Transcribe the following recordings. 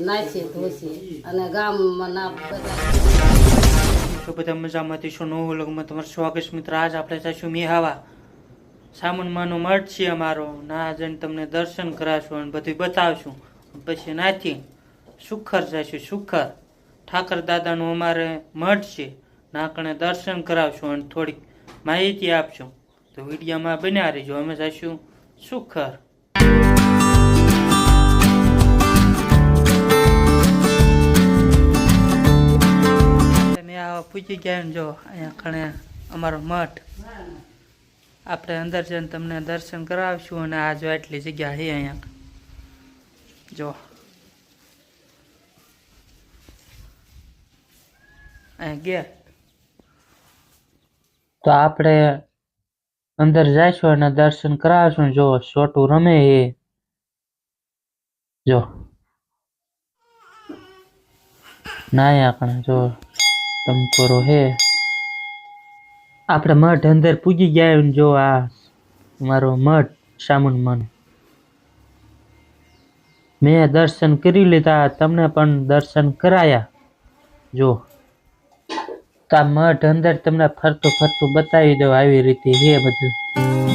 નાચે સ્વાગત મિત્ર? આજ આપણે જઈશું મેહાવા. સામનમાંનો મઠ છે અમારો. ના જઈને તમને દર્શન કરાવશું અને બધું બતાવશું. પછી નાથી સુખર જઈશું સુખર. ઠાકર દાદાનું અમારે મઠ છે. નાકણે દર્શન કરાવશું અને થોડીક માહિતી આપશું. તો વિડીયોમાં બન્યા રહીજો. અમે જઈશું સુખર. પૂછી ગયા જો, અહીંયા ખણે અમારો મઠ. આપણે અંદર જઈને તમને દર્શન કરાવશું અને આ જો આટલી જગ્યા છે અહીંયા. જો. અહીંયા ગયા. તો આપણે અંદર જઈશું અને દર્શન કરાવશું જો છોટું રમે એ જો. ના આપણે જો. ટંકોરો હે આપણે મઠ અંદર પૂજી ગયા જો આ મારો મઠ સામુન મેં દર્શન કરી લીધા, તમને પણ દર્શન કરાયા. જો, તો આ મઠ અંદર તમને ફરતું ફરતું બતાવી દઉં આવી રીતે હે બધું.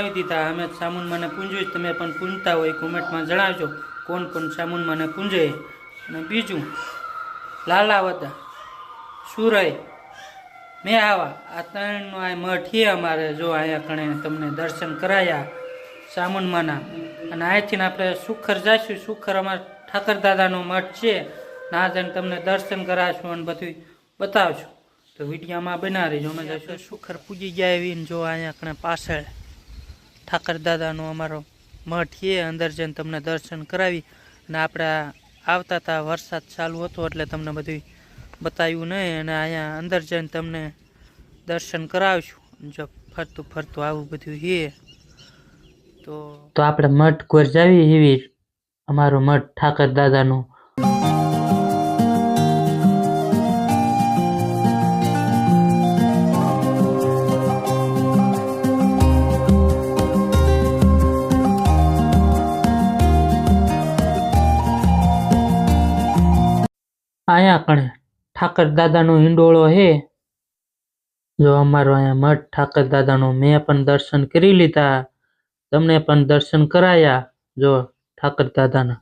દર્શન દીધા અમે સામુન મને પૂંજ્યું તમે પણ પૂંજતા હોય કોમેન્ટમાં જણાવજો કોણ કોણ સામુન મને પૂંજે. અને બીજું લાલાવદા સુરય, મેં આવા. આ ત્રણનો આ મઠ એ અમારે જો અહીંયા કણે તમને દર્શન કરાયા સામુનમાંના અને અહીંથી આપણે સુખર જઈશું સુખર અમારા ઠાકર દાદાનો મઠ છે. ના જઈને તમને દર્શન કરાવશું અને બધું બતાવશું. તો વિડીયામાં બનાવી જો અમે જઈશું. સુખર પૂજી ગયા એવી જો અહીંયા કણે પાછળ. ઠાકર દાદાનો અમારો મઠ એ અંદર જઈને તમને દર્શન કરાવી. અને આપણે આવતા હતા વરસાદ ચાલુ હતો એટલે તમને બધું બતાવ્યું નહીં. અને અહીંયા અંદર જઈને તમને દર્શન કરાવશું. જો ફરતું ફરતું આવું બધું હે તો તો આપણે મઠ ઘર જાવી એવી અમારો મઠ ઠાકર દાદાનો અહીંયા કણે? ઠાકર દાદાનો હિંડોળો હે. જો અમારો અહીંયા મઠ, ઠાકર દાદાનો મેં પણ દર્શન કરી લીધા. તમને પણ દર્શન કરાયા. જો ઠાકર દાદાના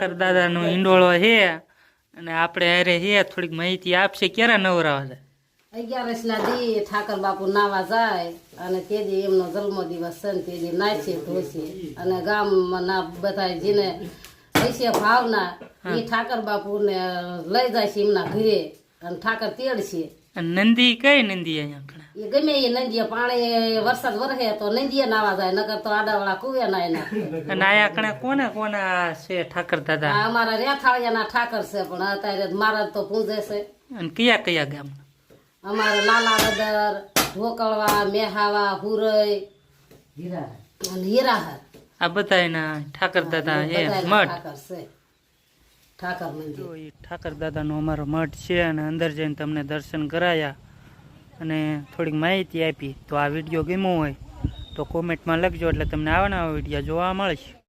ઠાકર દાદાનો હિંડોળો છે અને આપણે અરે હે થોડીક માહિતી આપશે. ક્યારે નવરાવા અગિયારસ ના દી ઠાકર બાપુ નાવા જાય અને તે દી એમનો જન્મ દિવસ છે ને તે દી નાચે ધોશે. અને ગામમાં ના બધા જેને પૈસે ભાવના. એ ઠાકર બાપુ ને લઈ જાય છે એમના ઘરે. અને ઠાકર છે. અને નંદી કઈ નંદી અહીંયા એ ગમે એ નંદીએ પાણી વરસાદ વરસે તો નંદી નાવા જાય નકર તો આડાવાળા કુવે ના એના. અને આયા કણે કોને કોના છે ઠાકર દાદા? આ અમારા રેથાળિયાના ઠાકર છે પણ અત્યારે મારા તો પૂજે છે અને કયા કયા ગામ અમારે લાલાવદર ઢોકળવા મેહાવા હુરઈ. અને હીરાહર આ બધા એના ઠાકર દાદા એ મઠ. ઠાકર છે. ઠાકર મંદિર. જો એ ઠાકર દાદાનો અમારો મઠ છે અને અંદર જઈને તમને દર્શન કરાયા અને થોડીક માહિતી આપી. તો આ વીડિયો ગમ્યો હોય તો કોમેન્ટમાં લખજો એટલે તમને આવા વીડિયો જોવા મળશે.